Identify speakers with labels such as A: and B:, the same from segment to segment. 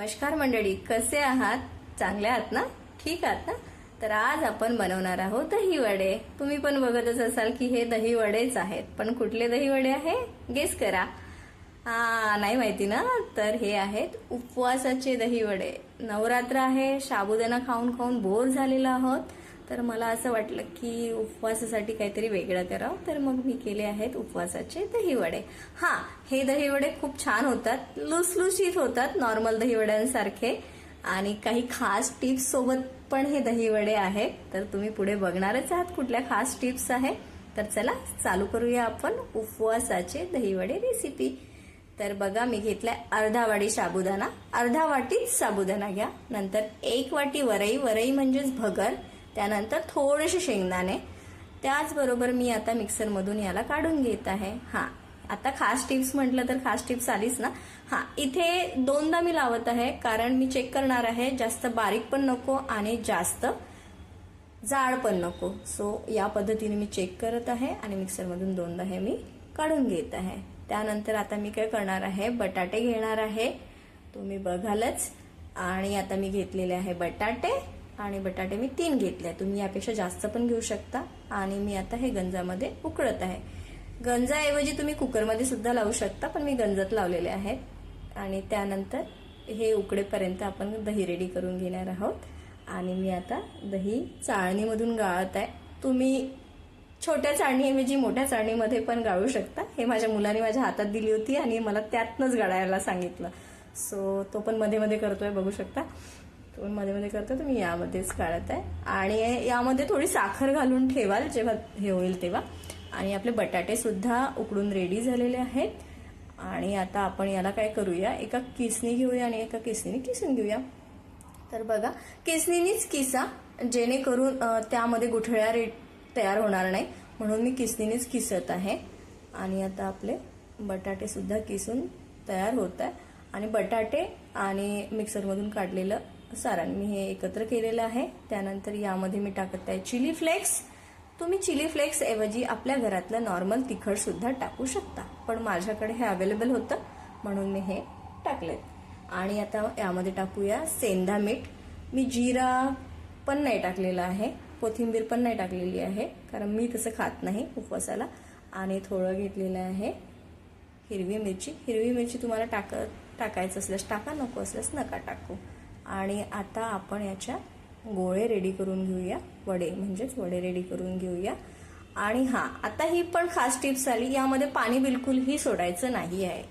A: नमस्कार मंडळी कसे आहात? चांगले आहात ना? ठीक आहात ना? तर आज आपण बनवणार आहोत दही वडे. तुम्ही पण बघतच असाल की हे दही वडेच आहेत. पण कुठले दही वडे आहे? गेस करा. हा नाही माहिती ना? तर हे आहेत उपवासाचे दही वडे. नवरात्र आहे साबुदाणा खाऊन खाऊन बोर झालेला आहोत. तर मला असं वाटलं की उपवासासाठी काहीतरी वेगळं करावं. तर मग मी केले आहेत उपवासाचे दहीवडे. हां हा हे दहीवडे खूप छान होतात. लुसलुशीत होतात नॉर्मल दहीवड्यांसारखे. आणि काही खास टिप्स सोबत पण हे दहीवडे आहेत. तर तुम्ही पुढे बघणारच आहात कुठल्या खास टिप्स आहे. तर चला चालू करूया आपण उपवासाचे दहीवडे रेसिपी तर बघा मी घेतलाय अर्धा वाटी साबुदाणा. अर्धा वाटीच साबुदाणा घ्या. नंतर एक वाटी वरई. वरई म्हणजेच भगर. त्यानंतर थोडेसे शेंगदाणे. त्याचबरोबर मी आता मिक्सरमधून याला काढून घेत आहे. हा आता खास टिप्स म्हटलं तर खास टिप्स आलीच ना? हा इथे दोनदा मी लावत आहे कारण मी चेक करणार आहे जास्त बारीक पण नको आणि जास्त जाड पण नको. सो या पद्धतीने मी चेक करत आहे आणि मिक्सरमधून दोनदा हे मी काढून घेत आहे. त्यानंतर आता मी काय करणार आहे बटाटे घेणार आहे. तुम्ही बघालच. आणि आता मी घेतलेले आहे बटाटे. आणि बटाटे मी तीन घेतले. तुम्ही यापेक्षा जास्त पण घेऊ शकता. आणि मी आता हे गंजामध्ये उकळत आहे. गंजाऐवजी तुम्ही कुकरमध्ये सुद्धा लावू शकता पण मी गंजात लावलेले आहेत आणि त्यानंतर हे उकडेपर्यंत आपण दही रेडी करून घेणार आहोत. आणि मी आता दही चाळणीमधून गाळत आहे. तुम्ही छोट्या चाळणीऐवजी मोठ्या चाळणीमध्ये पण गाळू शकता. हे माझ्या मुलाने माझ्या हातात दिली होती आणि मला त्यातनंच गाळायला सांगितलं. सो तो पण मध्ये मध्ये करतोय बघू शकता. तुम्ही मध्ये मध्ये करता तुम्ही यामध्येच काढत आहे. आणि यामध्ये थोडी साखर घालून ठेवाल जेव्हा हे होईल तेव्हा. आणि आपले बटाटे सुद्धा उकडून रेडी झालेले आहेत. आणि आता आपण याला काय करूया? एका किसनी घेऊया आणि एका किसनीने किसून घेऊया. तर बघा किसनीनीच किसा जेणेकरून त्यामध्ये गुठळ्या रे तयार होणार नाही. म्हणून मी किसनीनेच किसत आहे. आणि आता आपले बटाटेसुद्धा किसून तयार होत आहे. आणि बटाटे आणि मिक्सरमधून काढलेलं सारण मी हे एकत्र केलेलं आहे. त्यानंतर यामध्ये मी टाकत आहे चिली फ्लेक्स. तुम्ही चिली फ्लेक्स ऐवजी आपल्या घरातलं नॉर्मल तिखट सुद्धा टाकू शकता. पण माझ्याकडे हे अवेलेबल होतं म्हणून मी हे टाकले आणि आता यामध्ये टाकूया सेंधा मीठ. मी जिरा पण नाही टाकलेला आहे. कोथिंबीर पण नाही टाकलेली आहे. कारण मी तसं खात नाही उपवासाला. आणि थोडं घेतलेलं आहे हिरवी मिरची. हिरवी मिरची तुम्हाला टाक टाकायचं असल्यास टाका नको असल्यास नका टाकू. आणि आता आपण याच्या गोळे रेडी करून घेऊया. वडे म्हणजेच वडे रेडी करून घेऊया. आणि हा आता ही पण खास टिप्स आली. यामध्ये पाणी बिलकुलही सोडायचं नाही आहे.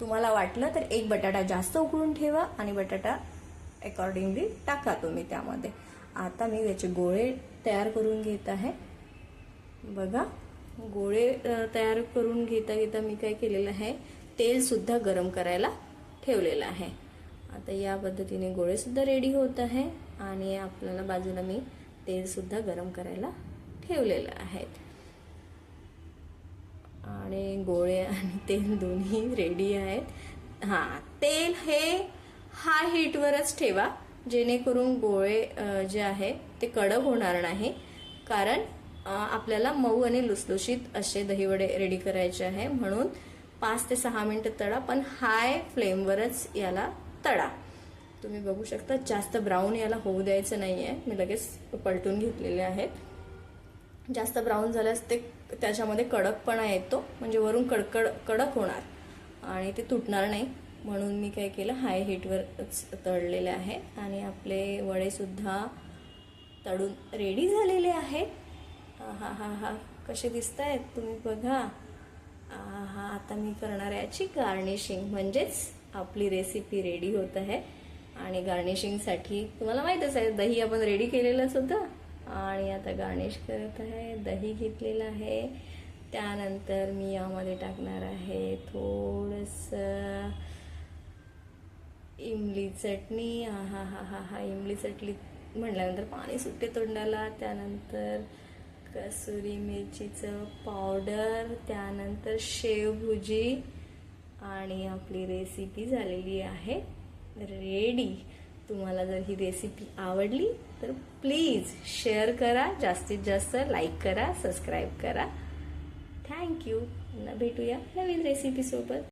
A: तुम्हाला वाटलं तर एक बटाटा जास्त उकळून ठेवा आणि बटाटा अकॉर्डिंगली टाका तुम्ही त्यामध्ये. आता मी याचे गोळे तयार करून घेत आहे. बघा गोळे तयार करून घेता घेता मी काय केलेलं आहे? तेलसुद्धा गरम करायला ठेवलेलं आहे. आता या पद्धतीने गोळेसुद्धा रेडी होत आहे आणि आपल्याला बाजूला मी तेलसुद्धा गरम करायला ठेवलेलं आहे. आणि गोळे आणि तेल दोन्ही रेडी आहेत. हां तेल हे हाय हीटवरच ठेवा जेणेकरून गोळे जे आहे ते कडक होणार नाही. कारण आपल्याला मऊ आणि लुसलुशीत असे दहीवडे रेडी करायचे आहे. म्हणून पाच ते सहा मिनटं तळा पण हाय फ्लेमवरच याला तळा तुम्ही बघू शकता जास्त ब्राऊन याला होऊ द्यायचं नाही आहे मी लगेच पलटून घेतलेले आहेत. जास्त ब्राऊन झाल्यास ते त्याच्यामध्ये कडकपणा येतो. म्हणजे वरून कडकड कडक होणार. आणि ते तुटणार नाही. म्हणून मी काय केलं हाय हीटवरच तळलेले आहे. आणि आपले वडेसुद्धा तळून रेडी झालेले आहेत. हा हा हा. कसे दिसत आहेत तुम्ही बघा. हा आता मी करणार आहे याची गार्निशिंग म्हणजेच आपली रेसिपी रेडी होत आहे. आणि गार्निशिंगसाठी तुम्हाला माहीतच आहे दही आपण रेडी केलेलंच होतं आणि आता गार्निश करत आहे दही घेतलेलं आहे. त्यानंतर मी यामध्ये टाकणार आहे थोडंसं इमली चटणी. हा हा हा हा हा इमली चटणी म्हटल्यानंतर पाणी सुट्टे तोंडाला. त्यानंतर कसुरी मिरचीचं पावडर त्यानंतर शेवभुजी. आणि आपली रेसिपी झालेली आहे. रेडी तुम्हाला जर ही रेसिपी आवडली तर प्लीज शेअर करा जास्तीत जास्त लाईक करा सबस्क्राईब करा. थँक्यू भेटूया नवीन रेसिपीसोबत